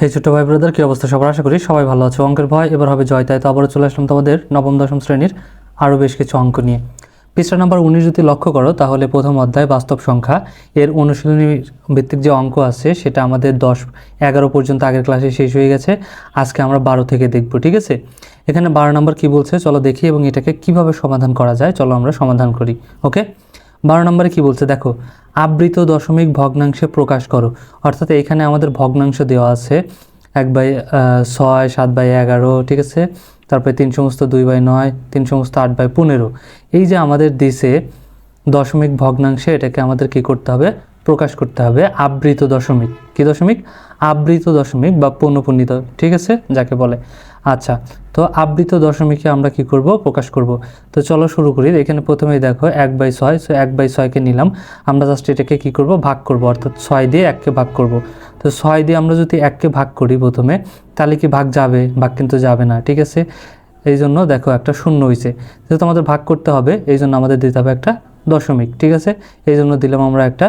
হে ছোট ভাই ব্রাদার, কি অবস্থা? সবার আশা করি সবাই ভালো আছে। অঙ্কের ভয় এবার হবে জয়। তাই তো আবারও চলে আসলাম তোমাদের নবম, দশম শ্রেণির আরও বেশ কিছু অঙ্ক নিয়ে। পৃষ্ঠা নাম্বার উনিশ যদি লক্ষ্য করো, তাহলে প্রথম অধ্যায় বাস্তব সংখ্যা। এর অনুশীলনী ভিত্তিক যে অঙ্ক আছে, সেটা আমাদের দশ, এগারো পর্যন্ত আগের ক্লাসে শেষ হয়ে গেছে। আজকে আমরা বারো থেকে দেখব, ঠিক আছে? এখানে বারো নম্বর কি বলছে? চলো দেখি এবং এটাকে কীভাবে সমাধান করা যায়? চলো আমরা সমাধান করি ওকে বারো নম্বরে কি বলছে? দেখো, আবৃত দশমিক ভগ্নাংশে প্রকাশ করো। অর্থাৎ এখানে আমাদের ভগ্নাংশ দেওয়া আছে এক বাই ছয়, সাত বাই এগারো, ঠিক আছে? তারপরে তিন সমস্ত দুই বাই নয়, তিন সমস্ত আট বাই পনেরো। এই যে আমাদের দিছে দশমিক ভগ্নাংশে, এটাকে আমাদের কি করতে হবে? প্রকাশ করতে হবে আবৃত দশমিক। কি দশমিক? আবৃত দশমিক বা পূর্ণপূর্ণিত ঠিক আছে? যাকে বলে। আচ্ছা তো আবৃত দশমিকে আমরা কি করব? প্রকাশ করব। তো চলো শুরু করি। এখানে প্রথমেই দেখো এক বাই ছয় সো এক বাই ছয়কে নিলাম। আমরা জাস্ট এটাকে কি করব? ভাগ করব, অর্থাৎ ছয় দিয়ে এককে ভাগ করব। তো ছয় দিয়ে আমরা যদি এককে ভাগ করি প্রথমে, তাহলে কি ভাগ যাবে? ভাগ কিন্তু যাবে না, ঠিক আছে? এই জন্য দেখো একটা শূন্য হয়েছে যেহেতু আমাদের ভাগ করতে হবে এই জন্য আমাদের দিতে হবে একটা দশমিক, ঠিক আছে? এই জন্য দিলাম আমরা একটা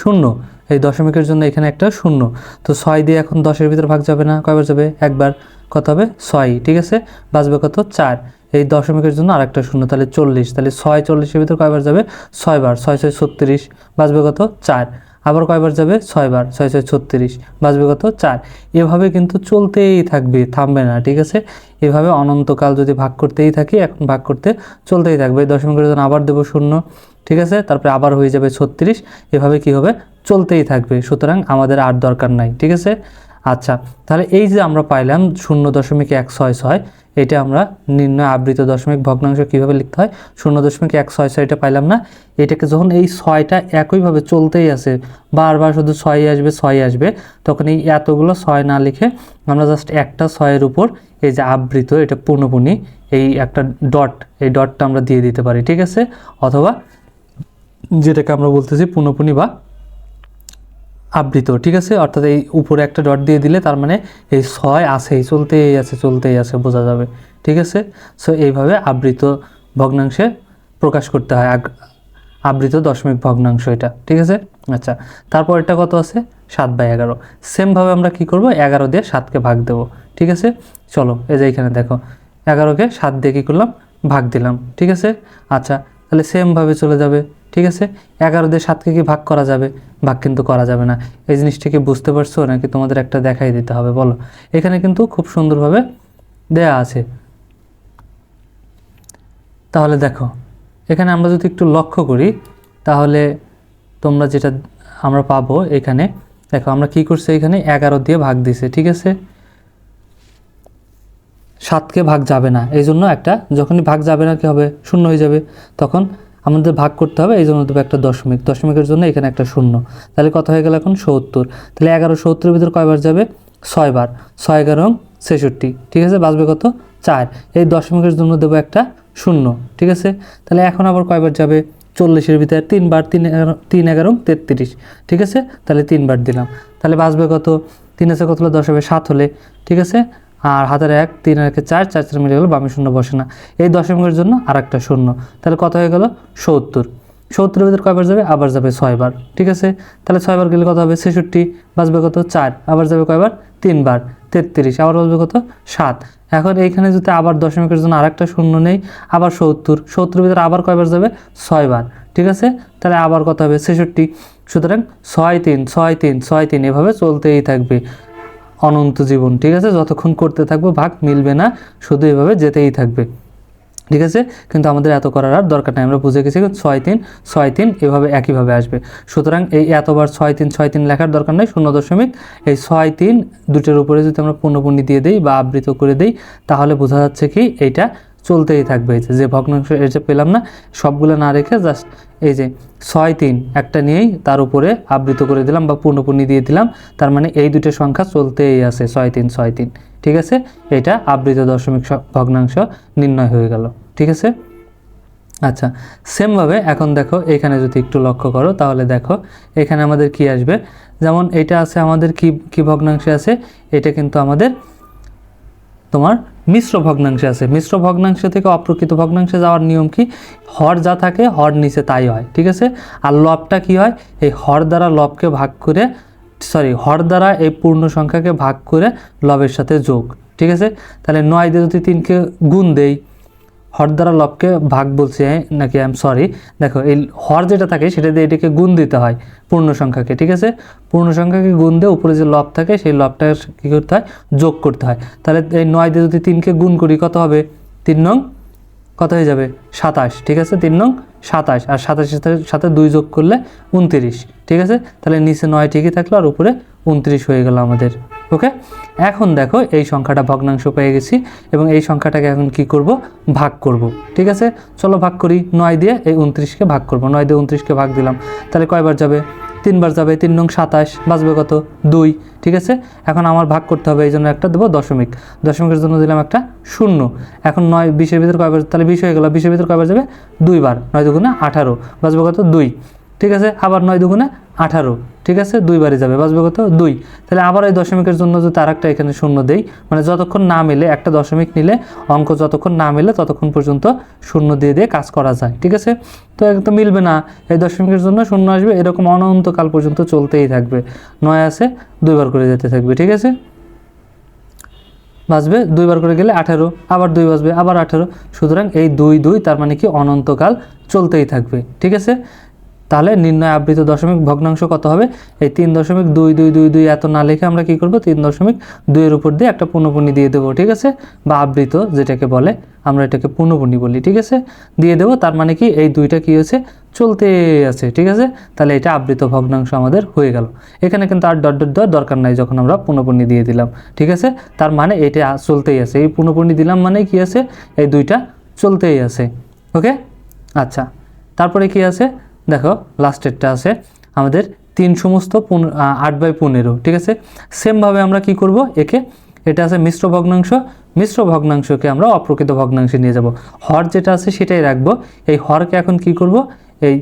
শূন্য। এই দশমিকের জন্য এখানে একটা শূন্য। তো ছয় দিয়ে এখন দশের ভিতর ভাগ যাবে না, কয়বার যাবে? একবার। কত হবে? ছয়, ঠিক আছে? বাঁচবে কত? চার। এই দশমিকের জন্য আরেকটা শূন্য, তাহলে চল্লিশ। তাহলে ছয় চল্লিশের ভিতর কয়বার যাবে? ছয়বার। ছয় ছয় ছত্রিশ। বাঁচবে কত? চার। আবার কয়বার যাবে? ছয়বার। ছয় ছয় ছত্রিশ। বাঁচবে কত? চার। এভাবে কিন্তু চলতেই থাকবে, থামবে না, ঠিক আছে? এভাবে অনন্তকাল যদি ভাগ করতেই থাকি, এখন ভাগ করতে চলতেই থাকবে। এই দশমিকের জন্য আবার দেবো শূন্য। ঠিক আছে? তারপরে আবার হয়ে যাবে ছত্রিশ। এভাবে কি হবে? চলতেই থাকবে। সুতরাং আমাদের আর দরকার নাই, ঠিক আছে? আচ্ছা তাহলে এই যে আমরা পাইলাম শূন্য দশমিক এক ছয় ছয়, এটা আমরা নির্ণয় আবৃত দশমিক ভগ্নাংশ কীভাবে লিখতে হয়? শূন্য দশমিক এক ছয় ছয়টা পাইলাম না। এটাকে যখন এই ছয়টা একইভাবে চলতেই আছে, বারবার শুধু ছয় আসবে ছয় আসবে, তখন এই এতগুলো ছয় না লিখে আমরা জাস্ট একটা ছয়ের উপর এই যে আবৃত, এটা পূর্ণপূর্ণি এই একটা ডট, এই ডটটা আমরা দিয়ে দিতে পারি, ঠিক আছে? অথবা যেটাকে আমরা বলতেছি পুনঃপুনি বা আবৃত, ঠিক আছে? অর্থাৎ এই উপরে একটা ডট দিয়ে দিলে তার মানে এই ছয় আছেই, চলতেই আছে চলতেই আছে, বোঝা যাবে, ঠিক আছে? সো এইভাবে আবৃত ভগ্নাংশে প্রকাশ করতে হয় আবৃত দশমিক ভগ্নাংশ এটা, ঠিক আছে? আচ্ছা তারপর এটা কত আছে? সাত বাই এগারো। সেমভাবে আমরা কি করব? এগারো দিয়ে সাতকে ভাগ দেবো, ঠিক আছে? চলো, এই যে এখানে দেখো, এগারোকে সাত দিয়ে কী করলাম? ভাগ দিলাম, ঠিক আছে? আচ্ছা তাহলে সেমভাবে চলে যাবে, ঠিক আছে? এগারো দিয়ে সাতকে কি ভাগ করা যাবে? ভাগ কিন্তু করা যাবে না। এই জিনিসটাকে বুঝতে পারছ? নাকি তোমাদের একটা দেখাই দিতে হবে, বলো? এখানে কিন্তু খুব সুন্দরভাবে দেয়া আছে। তাহলে দেখো, এখানে আমরা যদি একটু লক্ষ্য করি, তাহলে তোমরা যেটা আমরা পাবো এখানে, দেখো আমরা কি করছি এখানে? এগারো দিয়ে ভাগ দিছে ঠিক আছে? সাতকে ভাগ যাবে না। এই জন্য একটা যখনই ভাগ যাবে না, কি হবে? শূন্য হয়ে যাবে। তখন আমাদের ভাগ করতে হবে, এই জন্য দেবে একটা দশমিক। দশমিকের জন্য এখানে একটা শূন্য। তাহলে কত হয়ে গেল এখন? সত্তর। তাহলে এগারো সত্তরের ভিতর কয়বার যাবে? ছয়বার। ছয় এগারো ছেষট্টি। ঠিক আছে? বাঁচবে কত? চার। এই দশমিকের জন্য দেবো একটা শূন্য। ঠিক আছে? তাহলে এখন আবার কয়বার যাবে? চল্লিশের ভিতরে তিনবার তিন এগারো তিন এগারো তেত্রিশ। ঠিক আছে? তাহলে তিনবার দিলাম। তাহলে বাঁচবে কত? তিন আছে কত হলে? দশ হবে সাত হলে। ঠিক আছে? আর হাতের এক, তিন আর একে চার চার চার মিলে গেলো, বামে শূন্য বসে না। এই দশমিকের জন্য আর একটা শূন্য। তাহলে কত হয়ে গেল? সত্তর। সত্তরের ভিতর কয়বার যাবে? আবার যাবে ছয়বার। ঠিক আছে? তাহলে ছয়বার গেলে কত হবে? ছেষট্টি। বাঁচবে কত? চার। আবার যাবে কয়বার? তিনবার। তেত্রিশ। আবার বাঁচবে কত? সাত। এখন এইখানে যদি আবার দশমিকের জন্য আরেকটা শূন্য নেই, আবার সত্তর। সত্তরের ভিতরে আবার কয়বার যাবে? ছয়বার। ঠিক আছে? তাহলে আবার কত হবে? ছেষট্টি। সুতরাং ছয় তিন ছয় তিন ছয় তিন এভাবে চলতেই থাকবে। অনন্ত জীবন, ঠিক আছে? যতক্ষণ করতে থাকব, ভাগ মিলবে না, শুধু এভাবে যেতেই থাকবে। ঠিক আছে? কিন্তু আমাদের এত করার আর দরকার নেই। আমরা বুঝে গেছি ছয় তিন ছয় তিন এভাবে একইভাবে আসবে। সুতরাং এই এতবার ছয় তিন ছয় তিন লেখার দরকার নেই, শূন্য দশমিক। এই ছয় তিন দুটোর উপরে যদি আমরা পূর্ণপূর্ণি দিয়ে দিই বা আবৃত করে দিই, তাহলে বোঝা যাচ্ছে কি? এইটা চলতেই থাকবে এই যে ভগ্নাংশ এই যে পেলাম না, সবগুলো না রেখে জাস্ট এই যে ছয় তিন একটা নিয়েই তার উপরে আবৃত করে দিলাম বা পূর্ণপূর্ণি দিয়ে দিলাম, তার মানে এই দুটো সংখ্যা চলতেই আছে, ছয় তিন ছয় তিন। ঠিক আছে? এটা আবৃত দশমিক ভগ্নাংশ নির্ণয় হয়ে গেল। ঠিক আছে? আচ্ছা সেমভাবে এখন দেখো, এখানে যদি একটু লক্ষ্য করো, তাহলে দেখো, এখানে আমাদের কি আসবে? যেমন এটা আছে আমাদের কি কি ভগ্নাংশে আছে? এটা কিন্তু আমাদের তোমার মিশ্র ভগ্নাংশে আছে। মিশ্র ভগ্নাংশ থেকে অপ্রকৃত ভগ্নাংশে যাওয়ার নিয়ম কি? হর যা থাকে, হর নিচে তাই হয়, ঠিক আছে? আর লবটা কি হয়? এই হর দ্বারা লবকে ভাগ করে সরি হর দ্বারা এই পূর্ণ সংখ্যাকে ভাগ করে লবের সাথে যোগ, ঠিক আছে? তাহলে নয় দিয়ে যদি তিনকে গুণ দেই হর দ্বারা লবকে ভাগ বলছে নাকি আই এম সরি দেখো, এই হর যেটা থাকে সেটা দিয়ে এটাকে গুণ দিতে হয় পূর্ণ সংখ্যাকে ঠিক আছে? পূর্ণ সংখ্যাকে গুণ দিয়ে উপরে যে লব থাকে, সেই লবটা কী করতে হয়? যোগ করতে হয়। তাহলে এই নয় দিয়ে যদি তিনকে গুণ করি, কত হবে? তিন নং কত হয়ে যাবে? সাতাশ, ঠিক আছে? তিন নং সাতাশ, আর সাতাশের সাথে দুই যোগ করলে উনতিরিশ, ঠিক আছে? তাহলে নিচে নয় ঠিকই থাকল, আর উপরে উনত্রিশ হয়ে গেল আমাদের। ওকে এখন দেখো, এই সংখ্যাটা ভগ্নাংশ পেয়ে গেছি এবং এই সংখ্যাটাকে এখন কি করব? ভাগ করব। ঠিক আছে? চলো ভাগ করি। নয় দিয়ে এই উনত্রিশকে ভাগ করব। নয় দিয়ে উনত্রিশকে ভাগ দিলাম। তাহলে কয়বার যাবে? তিনবার যাবে। তিন নং সাতাশ। বাঁচবে কত? দুই। ঠিক আছে? এখন আমার ভাগ করতে হবে এই জন্য একটা দেবো দশমিক। দশমিকের জন্য দিলাম একটা শূন্য। এখন নয়, বিশের ভিতর কয়বার তাহলে বিশ হয়ে গেল। বিশের ভিতর কয়বার যাবে? দুইবার। নয় দুগুণে আঠারো। বাঁচবে কত? দুই। ঠিক আছে? আবার নয় দুগুণে আঠারো। ঠিক আছে? দুইবারই যাবে। বাঁচবে কত? দুই। তাহলে আবার এই দশমিকের জন্য যদি আর একটা এখানে শূন্য দেই মানে যতক্ষণ না মেলে, একটা দশমিক নিলে, অঙ্ক যতক্ষণ না মেলে, ততক্ষণ পর্যন্ত শূন্য দিয়ে দিয়ে কাজ করা যায়। ঠিক আছে? তো একদম মিলবে না। এই দশমিকের জন্য শূন্য আসবে। এরকম অনন্তকাল পর্যন্ত চলতেই থাকবে। নয় আছে দুইবার করে যেতে থাকবে। ঠিক আছে? বাঁচবে। দুইবার করে গেলে আঠারো। আবার দুই বাঁচবে। আবার আঠারো। সুতরাং এই দুই দুই তার মানে কি অনন্তকাল চলতেই থাকবে। ঠিক আছে? তাহলে নির্ণয় আবৃত দশমিক ভগ্নাংশ কত হবে? এই তিন দশমিক দুই দুই দুই দুই এত না লিখে আমরা কি করব? তিন দশমিক দুইয়ের উপর দিয়ে একটা পূর্ণপূর্ণি দিয়ে দেবো, ঠিক আছে? বা আবৃত যেটাকে বলে, আমরা এটাকে পূর্ণপূর্ণি বলি, ঠিক আছে? দিয়ে দেবো, তার মানে কি এই দুইটা কি হয়েছে? চলতে আছে, ঠিক আছে? তাহলে এটা আবৃত ভগ্নাংশ আমাদের হয়ে গেল। এখানে কিন্তু আর ডট ডট দেওয়ার দরকার নাই যখন আমরা পূর্ণপূর্ণি দিয়ে দিলাম, ঠিক আছে? তার মানে এটা চলতেই আছে। এই পূর্ণপূর্ণি দিলাম মানে কি আছে? এই দুইটা চলতেই আছে, ওকে? আচ্ছা তারপরে কি আছে? দেখো লাস্টেরটা আছে, আমাদের তিন সমস্ত আট বাই পনেরো, ঠিক আছে? সেমভাবে আমরা কি করব? একে, এটা আছে মিশ্র ভগ্নাংশ, মিশ্র ভগ্নাংশকে আমরা অপ্রকৃত ভগ্নাংশে নিয়ে যাব। হর যেটা আছে সেটাই রাখব। এই হরকে এখন কি করব? এই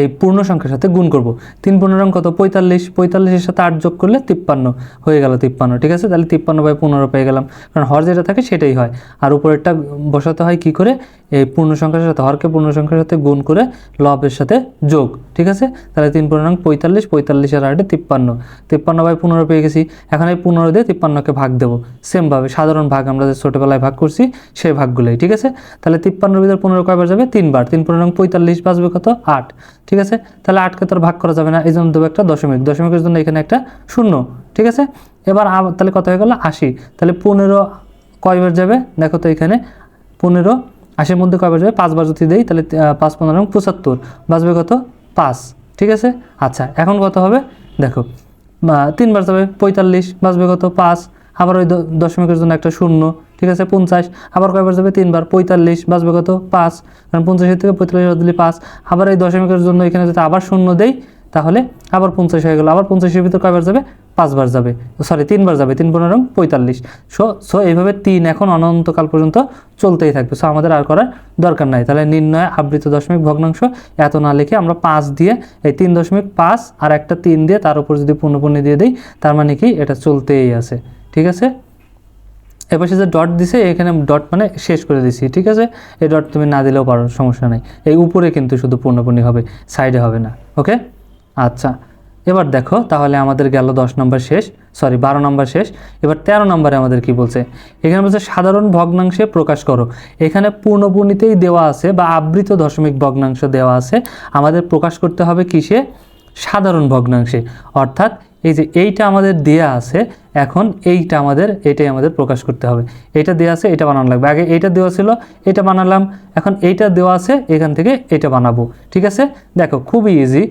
এই পূর্ণ সংখ্যার সাথে গুণ করব। তিন পনেরো কত? পঁয়তাল্লিশ। পঁয়তাল্লিশের সাথে আট যোগ করলে তিপ্পান্ন। হয়ে গেল তিপ্পান্ন, ঠিক আছে? তাহলে তিপ্পান্ন বাই পনেরো পেয়ে গেলাম। কারণ হর যেটা থাকে সেটাই হয়। আর উপরেরটা বসাতে হয় কি করে? এই পূর্ণ সংখ্যার সাথে, হরকে পূর্ণ সংখ্যার সাথে গুণ করে লবের সাথে যোগ, ঠিক আছে? তাহলে তিন পনেরো পঁয়তাল্লিশ পঁয়তাল্লিশ আর আটে তিপ্পান্ন। তিপ্পান্ন বাই পনেরো পেয়ে গেছি। এখন এই পনেরো দিয়ে তিপ্পান্নকে ভাগ দেবো। সেমভাবে সাধারণ ভাগ আমরা যে ছোটোবেলায় ভাগ করছি সেই ভাগগুলোই, ঠিক আছে? তাহলে তিপ্পান্নর ভিতরে পনেরো কয়বার যাবে? তিনবার। তিন পনেরো পঁয়তাল্লিশ বাঁচবে কত? আট। ঠিক আছে? তাহলে আটকে তো আর ভাগ করা যাবে না। এই জন্য দেবো একটা দশমিক। দশমিকের জন্য এখানে একটা শূন্য। ঠিক আছে? এবার তাহলে কত হয়ে গেল? আশি। তাহলে পনেরো কয়বার যাবে? দেখো তো এখানে পনেরো, আশির মধ্যে কয়বার যাবে? পাঁচবার যদি দেই, তাহলে পাঁচ, পনেরো এবং পঁচাত্তর। বাঁচবে কত? পাঁচ। ঠিক আছে? আচ্ছা এখন কত হবে? দেখো তিনবার যাবে পঁয়তাল্লিশ, বাঁচবে কত? পাঁচ। আবার ওই দশমিকের জন্য একটা শূন্য। ঠিক আছে, পঞ্চাশ, আবার কয়বার যাবে? তিনবার, পঁয়তাল্লিশ, বাঁচবে কত? পাঁচ, কারণ পঞ্চাশের থেকে পঁয়তাল্লিশ দিলে পাঁচ, আবার এই দশমিকের জন্য এখানে যদি আবার শূন্য দেই, তাহলে আবার পঞ্চাশ হয়ে গেল, আবার পঞ্চাশের ভিতর কয়বার যাবে? পাঁচবার যাবে সরি তিনবার যাবে, তিন পনেরো, পঁয়তাল্লিশ। সো সো এইভাবে তিন এখন অনন্তকাল পর্যন্ত চলতেই থাকবে। সো আমাদের আর করার দরকার নাই। তাহলে নির্ণয় আবৃত দশমিক, ভগ্নাংশ, এত না লিখে আমরা পাঁচ দিয়ে, এই তিন দশমিক পাঁচ আর একটা তিন দিয়ে তার উপর যদি পূর্ণপূর্ণি দিয়ে দিই, তার মানে কি? এটা চলতেই আছে। ঠিক আছে? এবার সে যে ডট দিছে, এখানে ডট মানে শেষ করে দিছি, ঠিক আছে? এই ডট তুমি না দিলেও পারো, সমস্যা নেই। এই উপরে কিন্তু শুধু পূর্ণপূর্ণি হবে সাইডে হবে না ওকে আচ্ছা এবার দেখো, তাহলে আমাদের গেল দশ নম্বর শেষ সরি বারো নম্বর শেষ। এবার তেরো নম্বরে আমাদের কি বলছে? এখানে বলছে, সাধারণ ভগ্নাংশে প্রকাশ করো। এখানে পূর্ণপূর্ণিতেই দেওয়া আছে বা আবৃত দশমিক ভগ্নাংশ দেওয়া আছে। আমাদের প্রকাশ করতে হবে কিসে? সাধারণ ভগ্নাংশে। অর্থাৎ এই যে এইটা আমাদের দেয়া আছে, এখন এইটা আমাদের, এটাই আমাদের প্রকাশ করতে হবে। এটা দেওয়া আছে, এটা বানানো লাগবে। আগে এইটা দেওয়া ছিল, এটা বানালাম। এখন এইটা দেওয়া আছে, এখান থেকে এটা বানাবো। ঠিক আছে? দেখো, খুবই ইজি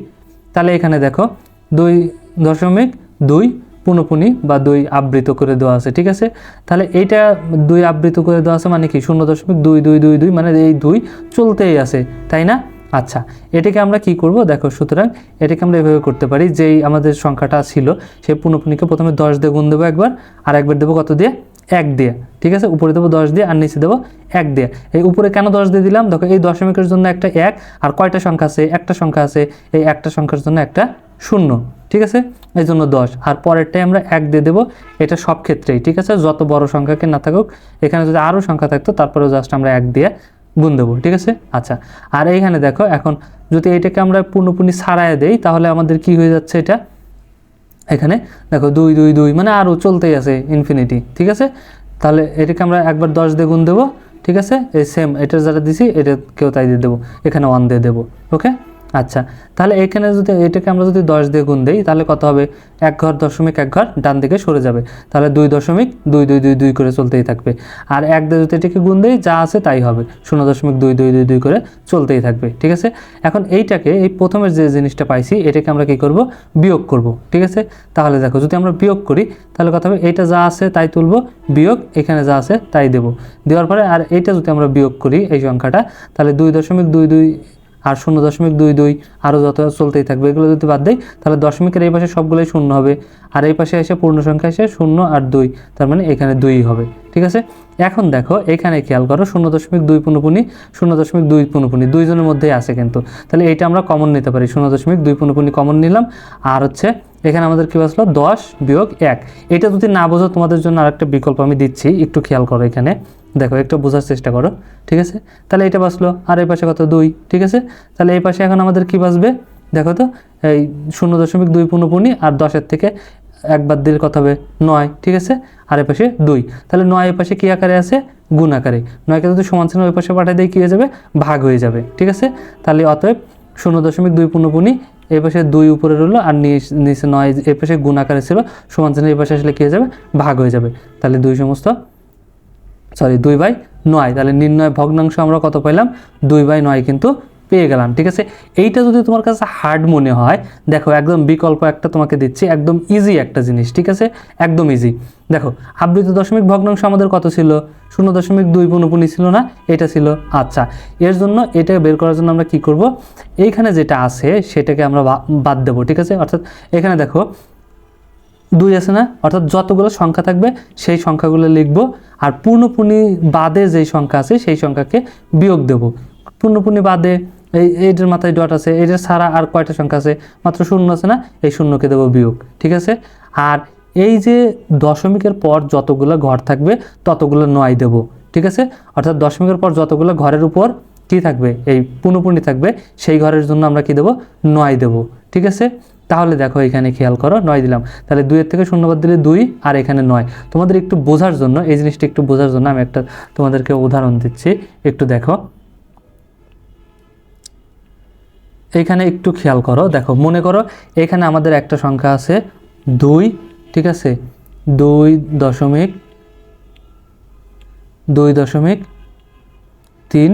তাহলে এখানে দেখো, দুই দশমিক দুই পুনপুনি বা দুই আবৃত করে দেওয়া আছে, ঠিক আছে? তাহলে এইটা দুই আবৃত করে দেওয়া আছে মানে কি? শূন্য দশমিক দুই দুই দুই দুই মানে এই দুই চলতেই আছে, তাই না? আচ্ছা এটাকে আমরা কি করব? দেখো, সুতরাং এটাকে আমরা এভাবে করতে পারি, যেই আমাদের সংখ্যাটা ছিল সেই পুনপুনিকে প্রথমে দশ দিয়ে গুণ দেবো একবার, আর একবার দেবো কত দিয়ে? এক দিয়ে, ঠিক আছে? উপরে দেবো দশ দিয়ে, আর নিচে দেবো এক দিয়ে। এই উপরে কেন দশ দিয়ে দিলাম? দেখো, এই দশমিকের জন্য একটা এক, আর কয়টা সংখ্যা আছে? একটা সংখ্যা আছে, এই একটা সংখ্যার জন্য একটা শূন্য, ঠিক আছে? এই জন্য দশ, আর পরেরটাই আমরা এক দিয়ে দেবো, এটা সব ক্ষেত্রেই, ঠিক আছে? যত বড় সংখ্যাকে না থাকুক, এখানে যদি আরও সংখ্যা থাকতো, তারপরেও জাস্ট আমরা এক দিয়ে গুণ দেবো ঠিক আছে? আচ্ছা আর এইখানে দেখো, এখন যদি এটাকে আমরা পূর্ণপূর্ণি সারায় দেই, তাহলে আমাদের কি হয়ে যাচ্ছে এটা? এখানে দেখো, দুই দুই দুই মানে আরও চলতেই আছে ইনফিনিটি ঠিক আছে? তাহলে এটাকে আমরা একবার দশ দিয়ে গুণ দেবো ঠিক আছে? এই সেম এটা যারা দিছি এটা কেউ তাই দিয়ে দেবো, এখানে ওয়ান দিয়ে দেবো ওকে আচ্ছা তাহলে এখানে যদি, এটাকে আমরা যদি দশ দিয়ে গুণ দিই, তাহলে কত হবে? এক ঘর দশমিক এক ঘর ডান দিকে সরে যাবে। তাহলে দুই দশমিক দুই দুই দুই দুই করে চলতেই থাকবে। আর এক দিয়ে যদি এটাকে গুণ দিই, যা আছে তাই হবে। শূন্য দশমিক দুই দুই দুই দুই করে চলতেই থাকবে, ঠিক আছে? এখন এইটাকে, এই প্রথমের যে জিনিসটা পাইছি, এটাকে আমরা কি করব? বিয়োগ করব, ঠিক আছে? তাহলে দেখো, যদি আমরা বিয়োগ করি, তাহলে কথা হবে? এইটা যা আছে তাই তুলব, বিয়োগ, এখানে যা আছে তাই দেব। দেওয়ার পরে, আর এইটা যদি আমরা বিয়োগ করি, এই সংখ্যাটা, তাহলে দুই দশমিক দুই দুই আর শূন্য দশমিক দুই দুই আরও যত চলতেই থাকবে, এগুলো যদি বাদ দেয় তাহলে দশমিকের এই পাশে সবগুলোই শূন্য হবে। আর এই পাশে এসে পূর্ণ সংখ্যা এসে শূন্য আর দুই, তার মানে এখানে দুই হবে, ঠিক আছে? এখন দেখো, এখানে খেয়াল করো, শূন্য দশমিক দুই পুনপুনি, শূন্য দশমিক দুই পুনপুনি, দুইজনের মধ্যেই আছে কিন্তু। তাহলে এইটা আমরা কমন নিতে পারি, শূন্য দশমিক দুই পুনপুনি কমন নিলাম, আর হচ্ছে এখানে আমাদের কী বাসলো দশ বিয়োগ এক। এটা যদি না বোঝো, তোমাদের জন্য আরেকটা বিকল্প আমি দিচ্ছি। একটু খেয়াল করো এখানে। দেখো, একটু বোঝার চেষ্টা করো, ঠিক আছে? তাহলে এটা বাসলো আর এই পাশে কত? দুই, ঠিক আছে? তাহলে এই পাশে এখন আমাদের কী বাসবে দেখো তো, এই শূন্য দশমিক দুই পুনপুনি আর দশের থেকে একবার দিলে কত হবে? নয়, ঠিক আছে? আর এ পাশে দুই। তাহলে নয় এ পাশে কী আকারে আছে? গুণ আকারে। নয়কে যদি সমান চিহ্ন ওই পাশে পাঠিয়ে দিয়ে কী হয়ে যাবে? ভাগ হয়ে যাবে, ঠিক আছে? তাহলে অতএব শূন্য দশমিক দুই পুনপুনি এই পাশে দুই উপরে রইল আর নিচ- নয়, এই পাশে গুণ আকারে ছিল। সমান চিহ্ন এই পাশে আসলে কী হয়ে যাবে? ভাগ হয়ে যাবে। তাহলে দুই সমস্ত সরি দুই বাই নয়। তাহলে নির্ণয় ভগ্নাংশ আমরা কত পাইলাম? দুই বাই নয় কিন্তু পেয়ে গেলাম, ঠিক আছে? এইটা যদি তোমার কাছে হার্ড মনে হয়, দেখো একদম বিকল্প একটা তোমাকে দিচ্ছি, একদম ইজি একটা জিনিস, ঠিক আছে? একদম ইজি দেখো আবৃত দশমিক ভগ্নাংশ আমাদের কত ছিল? শূন্য দশমিক দুই পুনপুনি ছিল না? এটা ছিল আচ্ছা। এর জন্য এটা বের করার জন্য আমরা কি করব? এইখানে যেটা আছে, সেটাকে আমরা বাদ দেবো, ঠিক আছে? অর্থাৎ এখানে দেখো, দুই আছে না? অর্থাৎ যতগুলো সংখ্যা থাকবে, সেই সংখ্যাগুলো লিখব, আর পূর্ণপূর্ণি বাদে যেই সংখ্যা আছে, সেই সংখ্যাকে বিয়োগ দেব। পূর্ণপূর্ণি বাদে এই, এইটার মাথায় ডট আছে এটার ছাড়া আর কয়টা সংখ্যা আছে? মাত্র শূন্য আছে না? এই শূন্যকে দেবো বিয়োগ, ঠিক আছে? আর এই যে দশমিকের পর যতগুলো ঘর থাকবে, ততগুলো নয় দেব, ঠিক আছে? অর্থাৎ দশমিকের পর যতগুলো ঘরের উপর কি থাকবে? এই পুনঃপুনি থাকবে, সেই ঘরের জন্য আমরা কি দেব? নয় দেব, ঠিক আছে? তাহলে দেখো এখানে খেয়াল করো, নয় দিলাম। তাহলে দুইয়ের থেকে শূন্যবাদ দিলে দুই আর এখানে নয়। তোমাদের একটু বোঝার জন্য, এই জিনিসটা একটু বোঝার জন্য আমি একটা তোমাদেরকে উদাহরণ দিচ্ছি, একটু দেখো। এখানে একটু খেয়াল করো, দেখো, মনে করো এখানে আমাদের একটা সংখ্যা আছে দুই, ঠিক আছে? দুই দশমিক দুই দশমিক তিন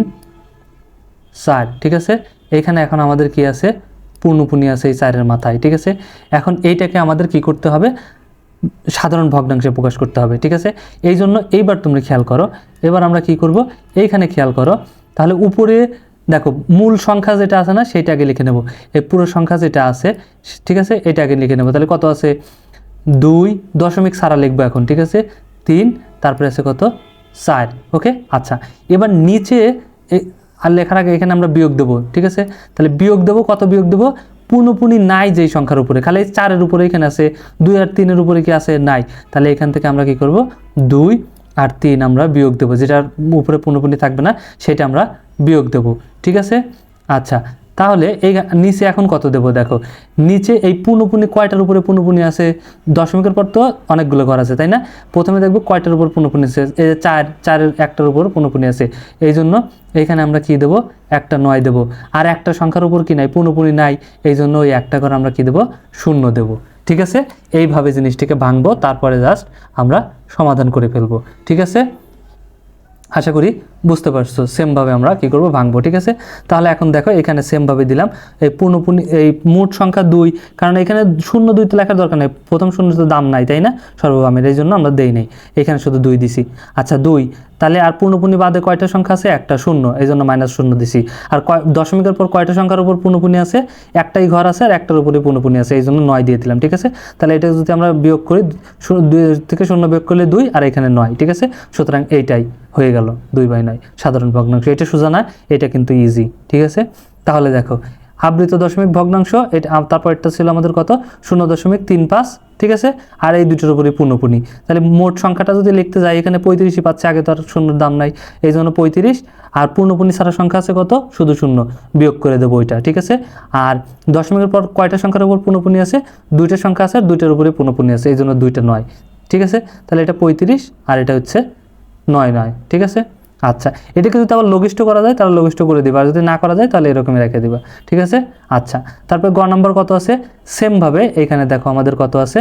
চার, ঠিক আছে? এখানে এখন আমাদের কি আছে? পূর্ণপুনি আছে এই চারের মাথায়, ঠিক আছে? এখন এইটাকে আমাদের কি করতে হবে? সাধারণ ভগ্নাংশে প্রকাশ করতে হবে, ঠিক আছে? এই জন্য এইবার তোমরা খেয়াল করো, এবার আমরা কি করব? এইখানে খেয়াল করো, তাহলে উপরে দেখো, মূল সংখ্যা যেটা আছে না সেটা আগে লিখে নেব। এই পুরো সংখ্যা যেটা আছে, ঠিক আছে, এটা আগে লিখে নেব। তাহলে কত আছে? দুই দশমিক সারা লিখব এখন, ঠিক আছে? তিন, তারপরে আছে কত? চার, ওকে? আচ্ছা এবার নিচে আর লেখার আগে এখানে আমরা বিয়োগ দেবো, ঠিক আছে? তাহলে বিয়োগ দেবো, কত বিয়োগ দেবো? পূর্ণপুনি নাই যেই সংখ্যার উপরে, খালি চারের উপরে এখানে আছে, দুই আর তিনের উপরে কি আছে? নাই। তাহলে এখান থেকে আমরা কি করব? দুই আর তিন আমরা বিয়োগ দেবো যেটার উপরে পূর্ণপুনি থাকবে না, সেটা আমরা বিয়োগ দেবো, ঠিক আছে? আচ্ছা তাহলে এই নিচে এখন কত দেবো দেখো? নিচে এই পুনপুনি কয়টার উপরে পুনপুনি আছে? দশমিকের পর তো অনেকগুলো ঘর আছে, তাই না? প্রথমে দেখব কয়টার উপর পুনপুনি আছে, এই যে চার, চারের একটার উপর পুনপুনি আছে এই জন্য এখানে আমরা কি দেবো? একটা নয় দেবো, আর একটা সংখ্যার উপর কি নাই? পুনপুনি নাই এই জন্য ওই একটা ঘর আমরা কি দেবো? শূন্য দেবো, ঠিক আছে? এইভাবে জিনিসটিকে ভাঙবো, তারপরে জাস্ট আমরা সমাধান করে ফেলব, ঠিক আছে? আশা করি বুঝতে পারছ সেমভাবে আমরা কি করব, ভাঙবো, ঠিক আছে? তাহলে এখন দেখো, এখানে সেমভাবে দিলাম, এই পূর্ণপূর্ণ এই মোট সংখ্যা দুই, কারণ এখানে শূন্য দুই তো লেখার দরকার নেই, প্রথম শূন্য তো দাম নাই, তাই না? সর্ববামের এই জন্য আমরা দেই নেই, এখানে শুধু দুই দিছি। আচ্ছা দুই তাহলে আর পূর্ণপূর্ণি বাদে কয়টা সংখ্যা আছে? একটা শূন্য এই জন্য মাইনাস শূন্য দিছি। আর দশমিকের পর কয়টা সংখ্যার উপর পূর্ণপূর্ণি আছে? একটাই ঘর আছে আর একটার উপরে পূর্ণপূর্ণি আছে এই জন্য নয় দিয়ে দিলাম, ঠিক আছে? তাহলে এটা যদি আমরা বিয়োগ করি দুই থেকে শূন্য বিয়োগ করলে দুই আর এখানে নয়, ঠিক আছে? সুতরাং এইটাই হয়ে গেল, দুই বাই নয়, সাধারণ ভগ্নাংশ। এটা সোজা না, এটা কিন্তু ইজি ঠিক আছে? তাহলে দেখো আবৃত দশমিক ভগ্নাংশ, এটা আম- তারপর এটা ছিল আমাদের কত? শূন্য দশমিক তিন পাঁচ, ঠিক আছে? আর এই দুটোর উপরে পূর্ণপুনি। তাহলে মোট সংখ্যাটা যদি লিখতে যাই, এখানে পঁয়ত্রিশই পাচ্ছে, আগে তো আর শূন্যর দাম নাই। এই জন্য পঁয়ত্রিশ, আর পূর্ণপুনি ছাড়া সংখ্যা আছে কত? শুধু শূন্য। বিয়োগ করে দেবো ওইটা, ঠিক আছে? আর দশমিকের পর কয়টা সংখ্যার উপর পূর্ণপুনি আছে? দুইটা সংখ্যা আছে, আর দুইটার উপরে পূর্ণপুনি আছে, এই জন্য দুইটা নয়, ঠিক আছে? তাহলে এটা পঁয়ত্রিশ, আর এটা হচ্ছে নয় নয়, ঠিক আছে? আচ্ছা এটাকে যদি আবার লঘিষ্ঠ করা যায়, তাহলে লঘিষ্ঠ করে দিবা। আর যদি না করা যায়, তাহলে এরকমই রেখে দিবা। ঠিক আছে? আচ্ছা তারপর গ নম্বর কত আছে? সেমভাবে এখানে দেখো আমাদের কত আছে?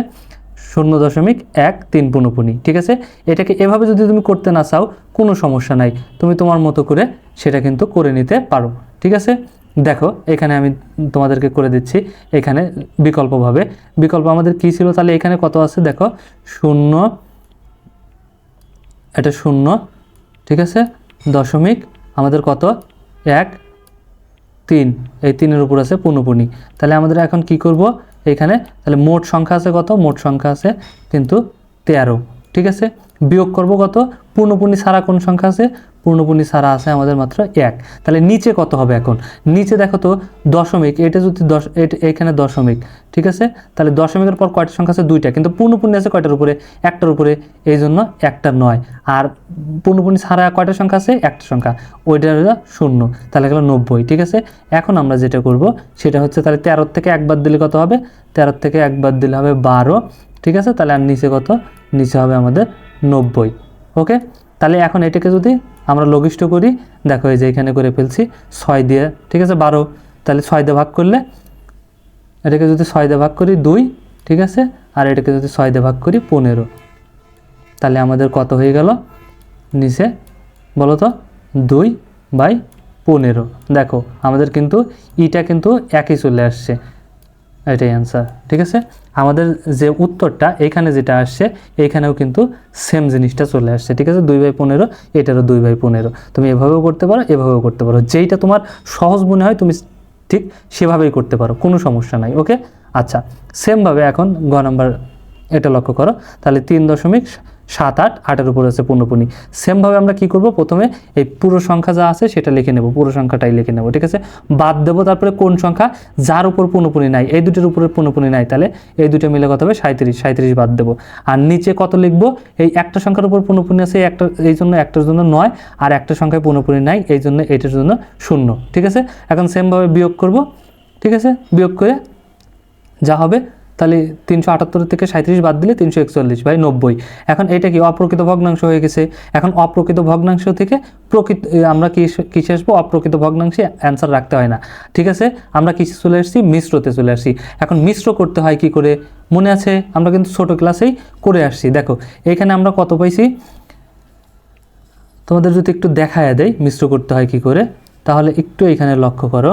শূন্য দশমিক এক তিন পুনপুনি। ঠিক আছে? এটাকে এভাবে যদি তুমি করতে না চাও, কোনো সমস্যা নাই। তুমি তোমার মতো করে সেটা কিন্তু করে নিতে পারো। ঠিক আছে? দেখো, এখানে আমি তোমাদেরকে করে দিচ্ছি। এখানে বিকল্পভাবে বিকল্প আমাদের কী ছিল? তাহলে এখানে কত আছে? দেখো, শূন্য, এটা শূন্য ঠিক আছে? দশমিক আমাদের কত? এক, তিন। এই তিনের উপর আছে পুনপুনি তাহলে আমাদের এখন কি করব? এখানে তাহলে মোট সংখ্যা আছে কত? মোট সংখ্যা আছে কিন্তু তেরো। ঠিক আছে? বিয়োগ করব কত? পূর্ণপুনি ছাড়া কোন সংখ্যা আছে? পূর্ণপুনি ছাড়া আছে আমাদের মাত্র এক। তাহলে নিচে কত হবে এখন? নিচে দেখো তো দশমিক, এটা যদি দশ এখানে দশমিক, ঠিক আছে? তাহলে দশমিকের পর কয়টা সংখ্যা আছে? দুইটা। কিন্তু পূর্ণপুনি আছে কয়টার উপরে? একটার উপরে এই জন্য একটা নয়। আর পূর্ণপুনি ছাড়া কয়টা সংখ্যা আছে? একটা সংখ্যা। ওইটা হলো শূন্য। তাহলে গেলো নব্বই, ঠিক আছে? এখন আমরা যেটা করব, সেটা হচ্ছে তাহলে তেরোর থেকে একবার দিলে কত হবে? তেরোর থেকে একবার দিলে হবে বারো, ঠিক আছে? তাহলে আর নিচে কত? নিচে হবে আমাদের নব্বই, ওকে? তাহলে এখন এটাকে যদি আমরা লঘিষ্ঠ করি। দেখো এই যে এখানে করে ফেলছি, ছয় দিয়ে, ঠিক আছে, বারো। তাহলে ছয় দিয়ে ভাগ করলে, এটাকে যদি ছয় দিয়ে ভাগ করি দুই, ঠিক আছে, আর এটাকে যদি ছয় দিয়ে ভাগ করি পনেরো। তাহলে আমাদের কত হয়ে গেল? নিচে, বলো তো, দুই বাই পনেরো। দেখো, আমাদের কিন্তু ইটা কিন্তু একই চলে আসছে। এটাই অ্যান্সার ঠিক আছে? আমাদের যে উত্তরটা, এখানে যেটা আসছে এইখানেও কিন্তু সেম জিনিসটা চলে আসছে, ঠিক আছে? দুই বাই পনেরো, এটারও দুই বাই পনেরো। তুমি এভাবেও করতে পারো, এভাবেও করতে পারো। যেইটা তোমার সহজ মনে হয়, তুমি ঠিক সেভাবেই করতে পারো, কোনো সমস্যা নাই ওকে আচ্ছা সেমভাবে এখন গ নাম্বার এটা লক্ষ্য করো। তাহলে তিন দশমিক সাত আট, আটের উপর আছে পূর্ণপুনি সেমভাবে আমরা কি করব? প্রথমে এই পুরো সংখ্যা যা আছে সেটা লিখে নেব, পুরো সংখ্যাটাই লিখে নেব, ঠিক আছে? বাদ দেবো তারপরে কোন সংখ্যা? যার উপর পূর্ণপুনি নাই, এই দুটোর উপরে পূর্ণপুনি নাই, তাহলে এই দুটো মিলে কত হবে? সাঁত্রিশ সাঁত্রিশ বাদ দেবো। আর নিচে কত লিখব? এই একটা সংখ্যার উপর পূর্ণপুনি আছে একটা, এই জন্য একটার জন্য নয়, আর একটা সংখ্যায় পূর্ণপুনি নাই, এই জন্য এটার জন্য শূন্য, ঠিক আছে? এখন সেমভাবে বিয়োগ করব, ঠিক আছে? বিয়োগ করে যা হবে তাহলে তিনশো আটাত্তর থেকে সাঁত্রিশ বাদ দিলে তিনশো একচল্লিশ বাই নব্বই। এখন এটা কি অপ্রকৃত ভগ্নাংশ হয়ে গেছে? এখন অপ্রকৃত ভগ্নাংশ থেকে প্রকৃত আমরা কি কিসে আসব? অপ্রকৃত ভগ্নাংশে অ্যান্সার রাখতে হয় না। ঠিক আছে? আমরা কিসে চলে আসছি? মিশ্রতে চলে আসছি। এখন মিশ্র করতে হয় কি করে? মনে আছে? আমরা কিন্তু ছোট ক্লাসেই করে আসছি। দেখো, এখানে আমরা কত পাইছি? তোমাদের যদি একটু দেখায় দেয় মিশ্র করতে হয় কি করে? তাহলে একটু এখানে লক্ষ্য করো।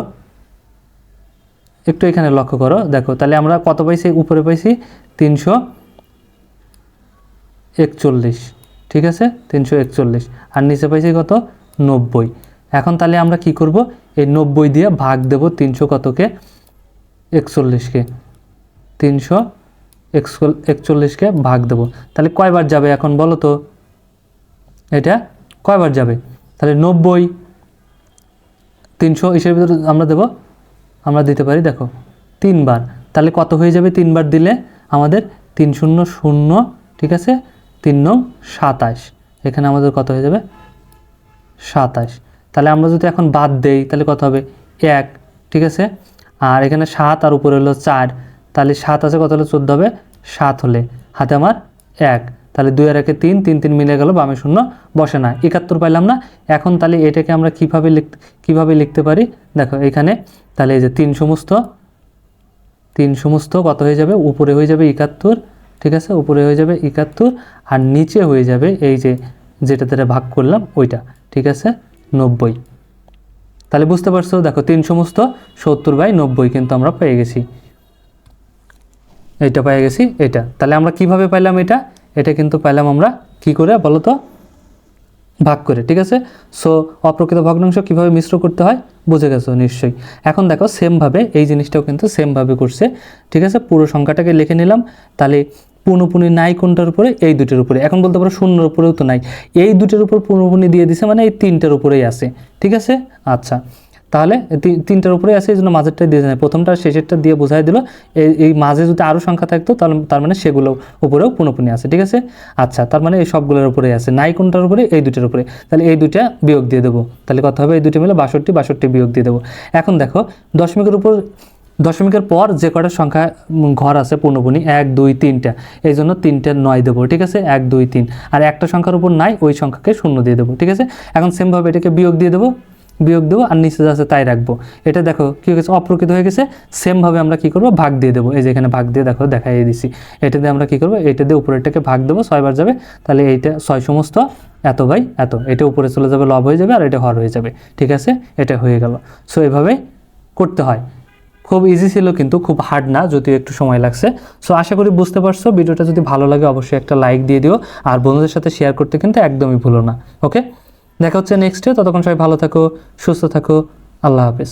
একটু এখানে লক্ষ্য করো। দেখো, তাহলে আমরা কত পাইছি? উপরে পাইছি তিনশো একচল্লিশ, ঠিক আছে? তিনশো একচল্লিশ। আর নিচে পাইছি কত? নব্বই। এখন তাহলে আমরা কি করব? এই নব্বই দিয়ে ভাগ দেব তিনশো কতকে? একচল্লিশকে। তিনশো একচল্লিশকে ভাগ দেব। তাহলে কয়বার যাবে এখন বলো তো? এটা কয়বার যাবে? তাহলে নব্বই, তিনশো হিসেবে আমরা দেব আমরা দিতে পারি, দেখো, তিনবার। তাহলে কত হয়ে যাবে? তিনবার দিলে আমাদের তিন শূন্য শূন্য, ঠিক আছে? তিন নং সাতাশ। এখানে আমাদের কত হয়ে যাবে? সাতাশ। তাহলে আমরা যদি এখন বাদ দেই, তাহলে কত হবে? এক, ঠিক আছে? আর এখানে সাত আর উপরে হলো চার। তাহলে সাত আছে, কত হলে? চোদ্দ হবে? সাত হলে। হাতে আমার এক। তাহলে দুই আর একে তিন তিন তিন মিলে গেল, বামে শূন্য, বসে না, একাত্তর পাইলাম না। এখন তাহলে এটাকে আমরা কীভাবে লিখ কীভাবে লিখতে পারি? দেখো, এখানে তাহলে এই যে তিন সমস্ত তিন সমস্ত কত হয়ে যাবে? উপরে হয়ে যাবে একাত্তর, ঠিক আছে? উপরে হয়ে যাবে একাত্তর, আর নিচে হয়ে যাবে এই যে যেটা দ্বারা ভাগ করলাম, ওইটা, ঠিক আছে? নব্বই। তাহলে বুঝতে পারছ? দেখো, তিন সমস্ত, সত্তর বাই নব্বই কিন্তু আমরা পেয়ে গেছি। এটা পেয়ে গেছি, এটা। তাহলে আমরা কীভাবে পাইলাম এটা? এটা কিন্তু পাইলাম আমরা কি করে বলো তো? ভাগ করে, ঠিক আছে? সো অপ্রকৃত ভগ্নাংশ কীভাবে মিশ্র করতে হয়? বুঝে গেছো নিশ্চয়ই। এখন দেখো সেমভাবে এই জিনিসটাও কিন্তু সেমভাবে করছে, ঠিক আছে? পুরো সংখ্যাটাকে লিখে নিলাম, তাহলে পূর্ণপুনি নাই কোনটার উপরে? এই দুটোর উপরে। এখন বলতে পারো শূন্যর উপরেও তো নাই। এই দুটোর উপর পূর্ণপুনি দিয়ে দিছে মানে এই তিনটার উপরেই আছে, ঠিক আছে? আচ্ছা। তাহলে তিনটার উপরে আছে, এই জন্য মাঝেরটা দিয়ে যায় প্রথমটা শেষেরটা দিয়ে বোঝাই দিল, এই মাঝে যদি আরও সংখ্যা থাকতো, তাহলে তার মানে সেগুলো উপরেও পুনঃপুনি আছে, ঠিক আছে? আচ্ছা তার মানে এই সবগুলোর উপরেই আছে। নাই কোনটার উপরে? এই দুটোর উপরে। তাহলে এই দুইটা বিয়োগ দিয়ে দেবো। তাহলে কত হবে? এই দুটো মিলে বাষট্টি বাষট্টি বিয়োগ দিয়ে দেবো। এখন দেখো, দশমিকের উপর, দশমিকের পর যে কটা সংখ্যা ঘর আছে পূর্ণপুনি এক, দুই, তিনটা, এই জন্য তিনটে নয় দেবো, ঠিক আছে? এক, দুই, তিন। আর একটা সংখ্যার উপর নাই, ওই সংখ্যাকে শূন্য দিয়ে দেবো, ঠিক আছে? এখন সেমভাবে এটাকে বিয়োগ দিয়ে দেবো। বিয়োগ দেবো আর নিচে যা আছে তাই রাখব। এটা দেখো কী হয়ে গেছে? অপ্রকৃত হয়ে গেছে। সেমভাবে আমরা কী করব? ভাগ দিয়ে দেবো। এই যে এখানে ভাগ দিয়ে দেখো, দেখাই দিছি। এটা দিয়ে আমরা কী করব? এটা দিয়ে উপরেরটাকে ভাগ দেবো। ছয়বার যাবে। তাহলে এইটা ছয় সমস্ত এত বাই এত। এটা উপরে চলে যাবে, লব হয়ে যাবে আর এটা হর হয়ে যাবে। ঠিক আছে? এটা হয়ে গেল। সো এভাবে করতে হয়। খুব ইজি ছিল কিন্তু খুব হার্ড না, যদিও একটু সময় লাগছে। সো আশা করি বুঝতে পারছ। ভিডিওটা যদি ভালো লাগে, অবশ্যই একটা লাইক দিয়ে দিও। আর বন্ধুদের সাথে শেয়ার করতে কিন্তু একদমই ভুলো না। ওকে দেখা হচ্ছে নেক্সটে ততক্ষণ সবাই ভালো থাকো সুস্থ থাকো আল্লাহ হাফেজ।